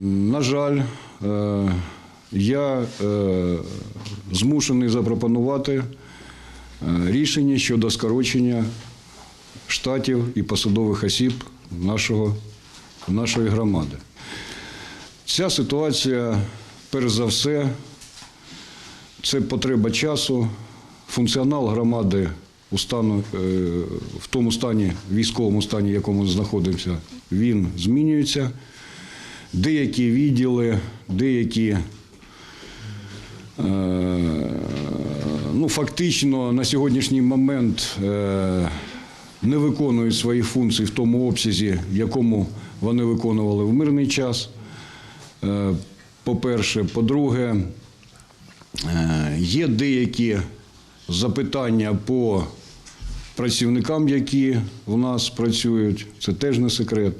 На жаль, е, я е, змушений запропонувати е, рішення щодо скорочення штатів і посадових осіб нашого, нашої громади. Ця ситуація, перш за все, це потреба часу, функціонал громади у стану, е, в тому стані, військовому стані, в якому знаходимося, він змінюється. Деякі відділи, деякі е, ну, фактично на сьогоднішній момент е, не виконують свої функції в тому обсязі, в якому вони виконували в мирний час. По-перше, по-друге, є деякі запитання по працівникам, які в нас працюють, це теж не секрет.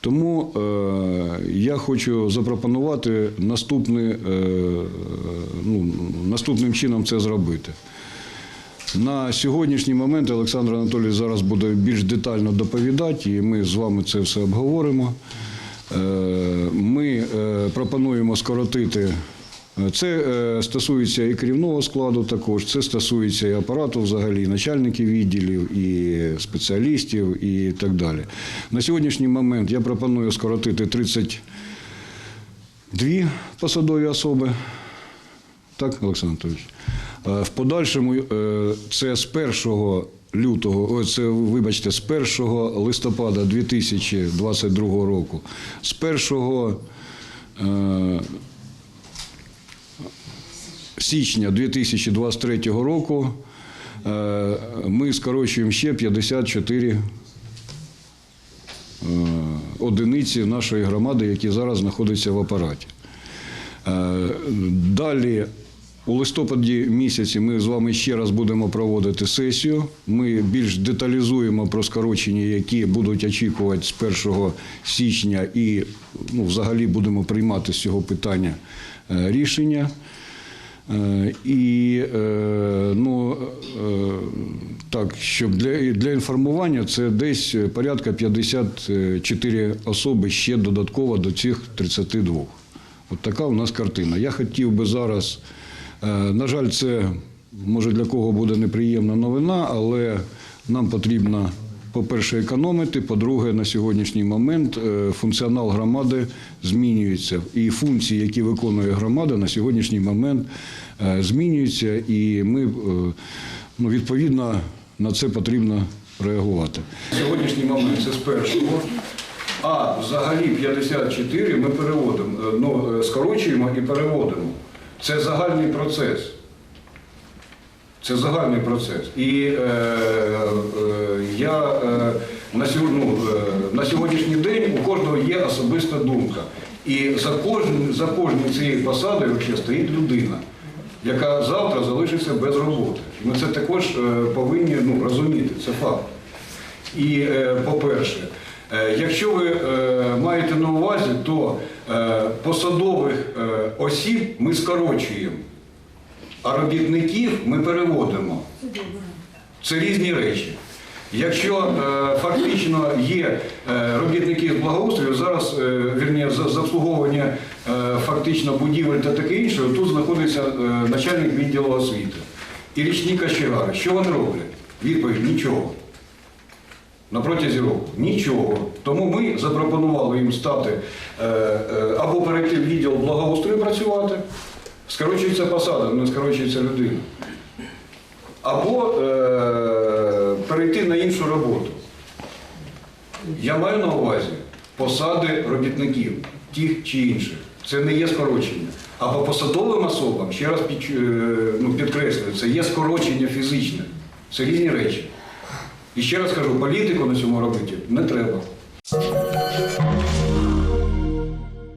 Тому е, я хочу запропонувати наступний, е, ну, наступним чином це зробити. На сьогоднішній момент Олександр Анатолійович зараз буде більш детально доповідати, і ми з вами це все обговоримо. Е, Ми е, пропонуємо скоротити. Це е, стосується і керівного складу також, це стосується і апарату взагалі, і начальників відділів, і спеціалістів, і так далі. На сьогоднішній момент я пропоную скоротити 32 посадові особи. Так, Олександр Анатолійович? Е, В подальшому е, це з 1 лютого, це, вибачте, з 1 листопада 2022 року, з 1 е, січня 2023 року е, ми скорочуємо ще 54 е, одиниці нашої громади, які зараз знаходяться в апараті. Е, Далі у листопаді місяці ми з вами ще раз будемо проводити сесію. Ми більш деталізуємо про скорочення, які будуть очікувати з 1 січня, і ну, взагалі будемо приймати з цього питання е, рішення. Е, І е, ну, так, щоб для, для інформування це десь порядка 54 особи ще додатково до цих 32. От така у нас картина. Я хотів би зараз, на жаль, це може для кого буде неприємна новина, але нам потрібно, по-перше, економити. По-друге, на сьогоднішній момент е, функціонал громади змінюється. І функції, які виконує громада, на сьогоднішній момент е, змінюються. І ми е, ну, відповідно на це потрібно реагувати. Сьогоднішній момент це з першого. А взагалі 54 ми переводимо, е, ну, е, скорочуємо і переводимо. Це загальний процес. Це загальний процес. І е, е, я е, на, ну, е, на сьогоднішній день у кожного є особиста думка. І за кожним за кожною цією посадою ще стоїть людина, яка завтра залишиться без роботи. Ми це також е, повинні ну, розуміти, це факт. І, е, по-перше, е, якщо ви е, маєте на увазі, то посадових е, осіб ми скорочуємо, а робітників ми переводимо. Це різні речі. Якщо е, фактично є е, робітники з благоустрою, зараз е, вірні, за, обслуговування е, фактично будівель та таке інше, тут знаходиться е, начальник відділу освіти і річні кочегари. Що вони роблять? Відповідь нічого. На протязі року нічого. Тому ми запропонували їм стати е, е, або перейти в відділ благоустрою працювати, скорочується посада, не скорочується людина. Або е, перейти на іншу роботу. Я маю на увазі посади робітників, тих чи інших. Це не є скорочення. А по посадовим особам, ще раз під, ну, підкреслюю, це є скорочення фізичне. Це різні речі. І ще раз кажу, політику на цьому робити не треба.